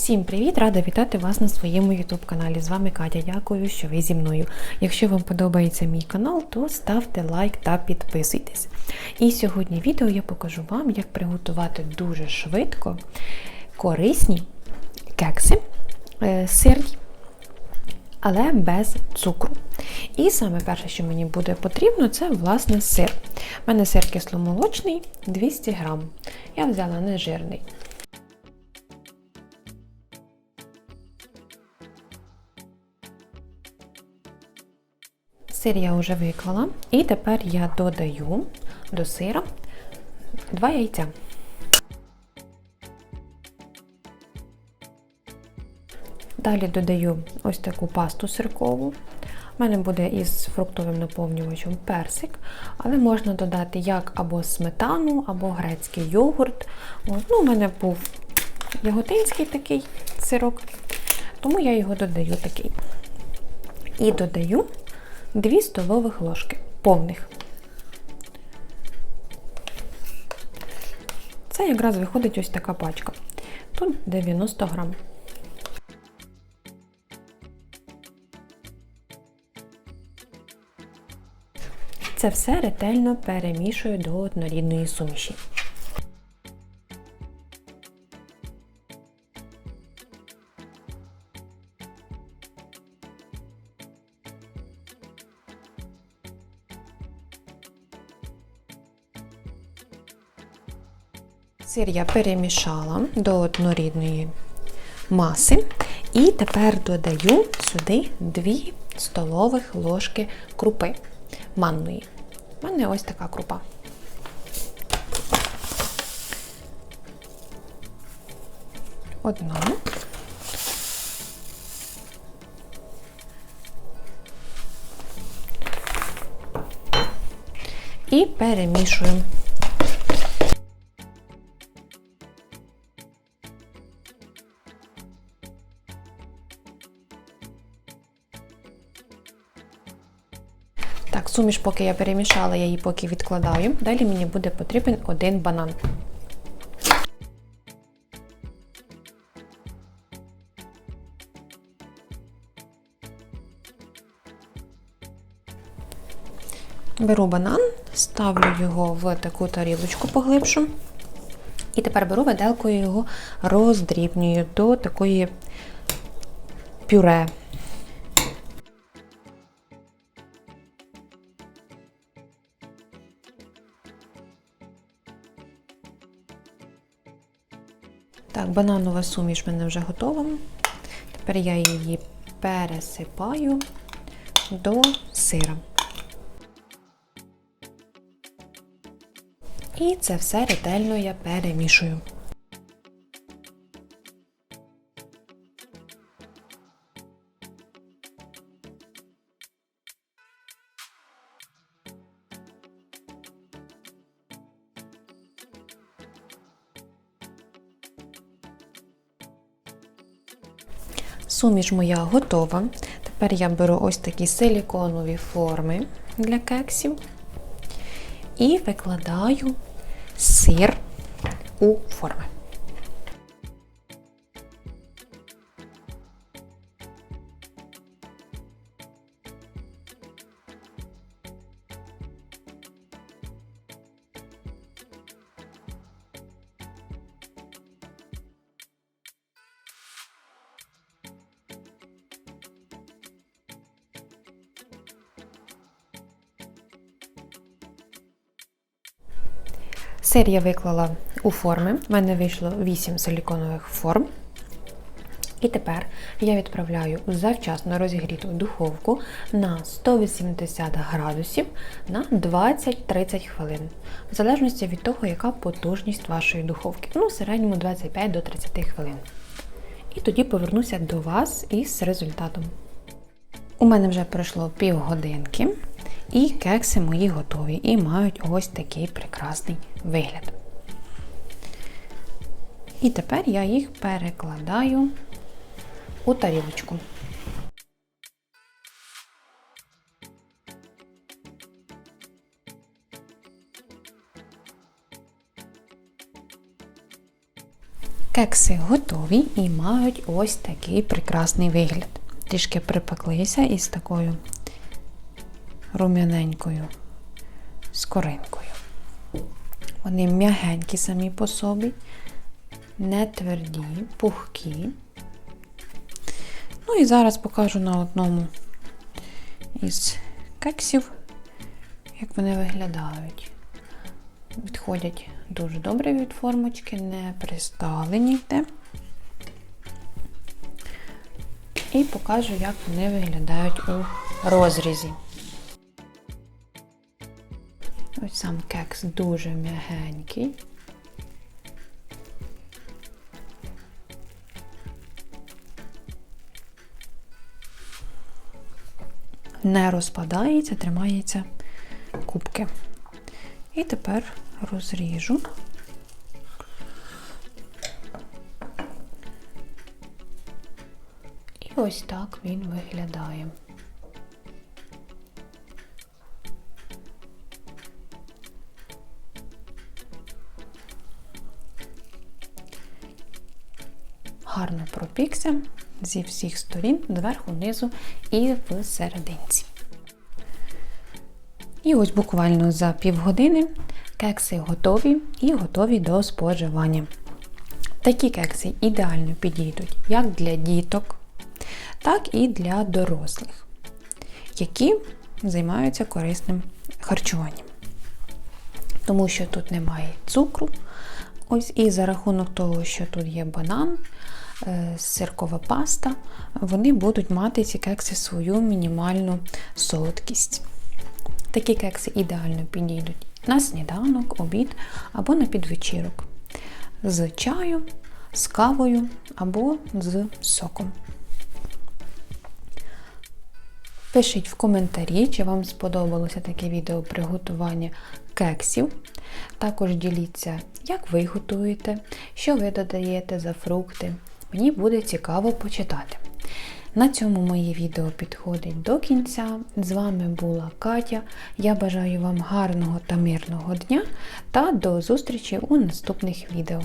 Всім привіт! Рада вітати вас на своєму YouTube каналі. З вами Катя. Дякую, що ви зі мною. Якщо вам подобається мій канал, то ставте лайк та підписуйтесь. І сьогодні відео я покажу вам, як приготувати дуже швидко корисні кекси е, сирні, але без цукру. І саме перше, що мені буде потрібно, це власне сир. У мене сир кисломолочний 200 грам. Я взяла нежирний. Сир я вже виклала, і тепер я додаю до сира 2 яйця. Далі додаю ось таку пасту сиркову. У мене буде із фруктовим наповнювачем персик, але можна додати як або сметану, або грецький йогурт. От, ну, У мене був яготинський такий сирок, тому я його додаю такий. І додаю 2 столових ложки повних. Це якраз виходить ось така пачка. Тут 90 грам. Це все ретельно перемішую до однорідної суміші. Сир я перемішала до однорідної маси. І тепер додаю сюди 2 столових ложки крупи манної. У мене ось така крупа. Одна. І перемішуємо. Так, суміш, поки я перемішала, я її поки відкладаю. Далі мені буде потрібен один банан. Беру банан, ставлю його в таку тарілочку поглибшу. І тепер беру виделкою його роздрібнюю до такої пюре. Так, бананова суміш в мене вже готова. Тепер я її пересипаю до сира. І це все ретельно я перемішую. Суміш моя готова. Тепер я беру ось такі силіконові форми для кексів і викладаю сир у форми. Сир я виклала у форми. У мене вийшло 8 силіконових форм. І тепер я відправляю у завчасно розігріту духовку на 180 градусів на 20-30 хвилин. В залежності від того, яка потужність вашої духовки. Ну, в середньому 25 до 30 хвилин. І тоді повернуся до вас із результатом. У мене вже пройшло півгодинки. І кекси мої готові і мають ось такий прекрасний вигляд. І тепер я їх перекладаю у тарілочку. Кекси готові і мають ось такий прекрасний вигляд. Трішки припеклися із такою рум'яненькою скоринкою. Вони м'ягенькі самі по собі, не тверді, пухкі. Ну і зараз покажу на одному із кексів, як вони виглядають. Відходять дуже добре від формочки, не пристали ніде. І покажу, як вони виглядають у розрізі. Ось сам кекс дуже м'ягенький. Не розпадається, тримається кубки. І тепер розріжу. І ось так він виглядає. Гарно пропікся зі всіх сторін, зверху, низу і в серединці. І ось буквально за півгодини кекси готові і готові до споживання. Такі кекси ідеально підійдуть як для діток, так і для дорослих, які займаються корисним харчуванням. Тому що тут немає цукру. Ось і за рахунок того, що тут є банан, е, сиркова паста, вони будуть мати ці кекси свою мінімальну солодкість. Такі кекси ідеально підійдуть на сніданок, обід або на підвечірок. З чаю, з кавою або з соком. Пишіть в коментарі, чи вам сподобалося таке відео приготування кексів. Також діліться, як ви готуєте, що ви додаєте за фрукти. Мені буде цікаво почитати. На цьому моє відео підходить до кінця. З вами була Катя. Я бажаю вам гарного та мирного дня та до зустрічі у наступних відео.